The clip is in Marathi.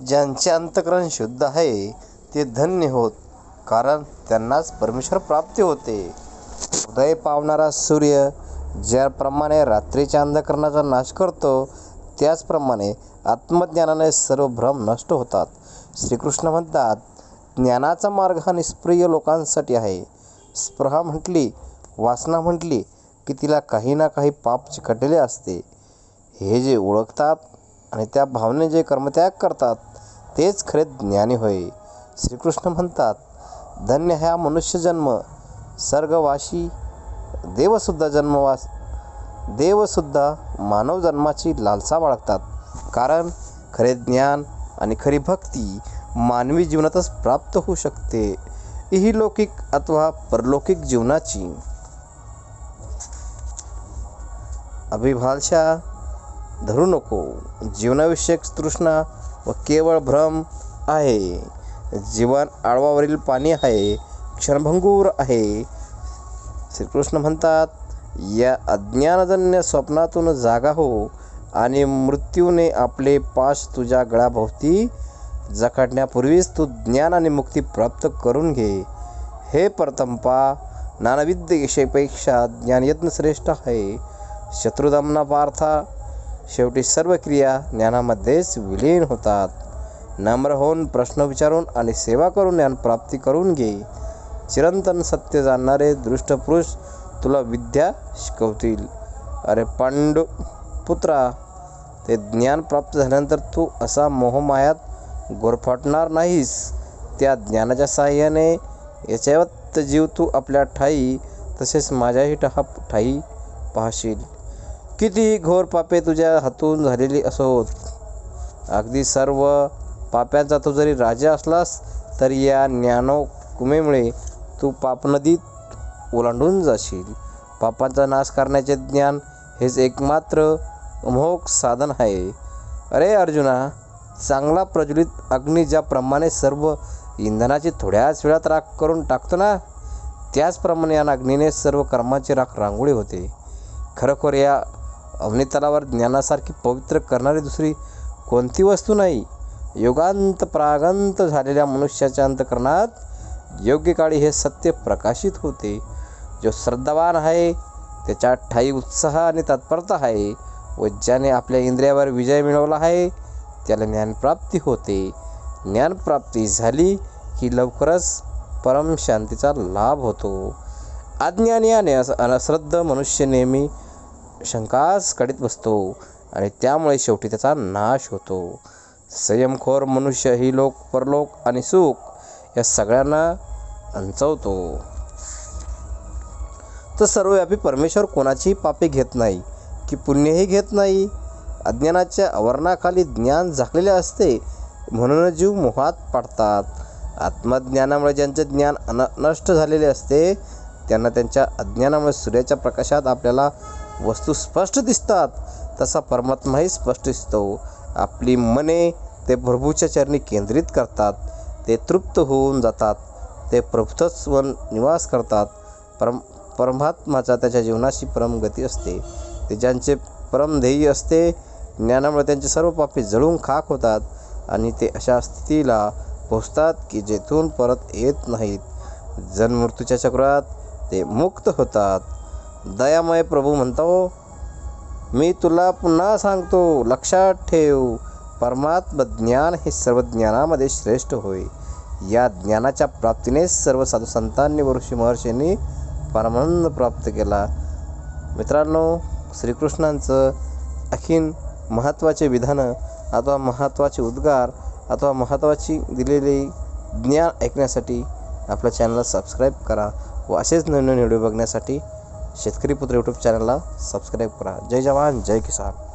ज्यांचे अंतकरण शुद्ध आहे ते धन्य होत कारण त्यांनाच परमेश्वर प्राप्ती होते. उदय पावणारा सूर्य ज्याप्रमाणे रात्रीच्या अंधकरणाचा नाश करतो त्याचप्रमाणे आत्मज्ञानाने सर्व भ्रम नष्ट होतात. श्रीकृष्ण म्हणतात ज्ञानाचा मार्ग हा निष्प्रिय लोकांसाठी आहे. स्पृहा म्हटली वासना म्हटली की तिला काही ना काही पाप चिकटलेले असते. हे जे ओळखतात आणि त्या भावने जे कर्मत्याग करतात तेच खरे ज्ञानी होय. श्रीकृष्ण म्हणतात धन्य हा मनुष्यजन्म सर्गवाशी देवसुद्धा जन्मवास देवसुद्धा मानव जन्माची लालसा बाळगतात. कारण खरे ज्ञान आणि खरी भक्ती मानवी जीवनातच प्राप्त होऊ शकते. ही लौकिक अथवा परलौकिक जीवनाची. अभिभाषा धरू नको. जीवनाविषयक तृष्णा व केवळ भ्रम आहे. जीवन आळवावरील पाणी आहे. क्षणभंगूर आहे. श्रीकृष्ण म्हणतात या अज्ञानजन्य स्वप्नातून जागा हो आणि मृत्यूने आपले पाश तुझ्या गळ्याभोवती जखडण्यापूर्वीच तू ज्ञान आणि मुक्ती प्राप्त करून घे. हे परतंपा नानाविद्य यशेपेक्षा ज्ञानयत्न श्रेष्ठ आहे. शत्रुदमना पार्था शेवटी सर्व क्रिया ज्ञानामध्येच विलीन होतात. नम्र होऊन प्रश्न विचारून आणि सेवा करून ज्ञानप्राप्ती करून घे. चिरंतन सत्य जाणणारे दृष्टपुरुष तुला विद्या शिकवतील. अरे पांडू पुत्रा ते ज्ञान प्राप्त झाल्यानंतर तू असा मोहमायात गोरफाटणार नाहीस. त्या ज्ञानाच्या साहाय्याने याच्यावत जीव तू आपल्या ठाई तसेच माझ्याही ठहा ठाई पाहशील. कितीही घोर पापे तुझ्या हातून झालेली असोत? अगदी सर्व पाप्यांचा तू जरी राजा असलास तरी या ज्ञानोकुमेमुळे तू पापनदीत ओलांडून जाशील. पापांचा नाश करण्याचे ज्ञान हेच एकमात्र अमोघ साधन आहे. अरे अर्जुना चांगला प्रज्वलित अग्नी ज्याप्रमाणे सर्व इंधनाची थोड्याच वेळात राख करून टाकतो ना त्याचप्रमाणे या अग्नीने सर्व कर्माची राख रांगोळी होते. खरोखर या अवनीतलावर ज्ञानासारखी पवित्र करणारी दुसरी कोणती वस्तू नाही? योगांत प्रागंत झालेल्या मनुष्याच्या अंतकरणात योग्य काळी हे सत्य प्रकाशित होते. जो श्रद्धावान आहे त्याच्या ठाई उत्साह आणि तत्परता आहे. व ज्याने आपल्या इंद्रियावर विजय मिळवला आहे त्याला ज्ञानप्राप्ती होते. ज्ञानप्राप्ती झाली की लवकरच परम शांतीचा लाभ होतो. अज्ञानी आणि अनश्रद्ध मनुष्य नेहमी शंकाच कडीत बसतो आणि त्यामुळे शेवटी त्याचा नाश होतो. संयमखोर मनुष्य ही लोक परलोक आणि सुख या सगळ्यांना अंचवतो. तर सर्वव्यापी परमेश्वर कोणाचीही पापे घेत नाही की पुण्यही घेत नाही. अज्ञानाच्या आवरणाखाली ज्ञान झाकलेले असते म्हणून जीव मोहात पडतात. आत्मज्ञानामुळे ज्यांचे ज्ञान अन नष्ट झालेले असते त्यांना त्यांच्या अज्ञानामुळे सूर्याच्या प्रकाशात आपल्याला वस्तू स्पष्ट दिसतात तसा परमात्माही स्पष्ट दिसतो. आपली मने ते प्रभूच्या चरणी केंद्रित करतात ते तृप्त होऊन जातात ते प्रभुतच व निवास करतात. परम परमात्माचा त्याच्या जीवनाची परमगती असते. ते ज्यांचे परमध्येय असते ज्ञानामुळे त्यांचे सर्व पापे जळून खाक होतात आणि ते अशा स्थितीला पोचतात की जेथून परत येत नाहीत. जन्ममृत्यूच्या चक्रात ते मुक्त होतात. दयामय प्रभू म्हणतो मी तुला पुन्हा सांगतो लक्षात ठेव परमात्म ज्ञान हे सर्व ज्ञानामध्ये श्रेष्ठ होय. या ज्ञानाच्या प्राप्तीने सर्व साधू संतांनी व ऋषी महर्षींनी परमानंद प्राप्त केला. मित्रांनो श्रीकृष्णांचं आणखीन महत्त्वाचे विधानं अथवा महत्त्वाचे उद्गार अथवा महत्त्वाची दिलेली ज्ञान ऐकण्यासाठी आपल्या चॅनलला सबस्क्राईब करा व असेच नवीन व्हिडिओ बघण्यासाठी शेतकरी पुत्र यूट्यूब चॅनलला सबस्क्राईब करा. जय जवान जय किसान.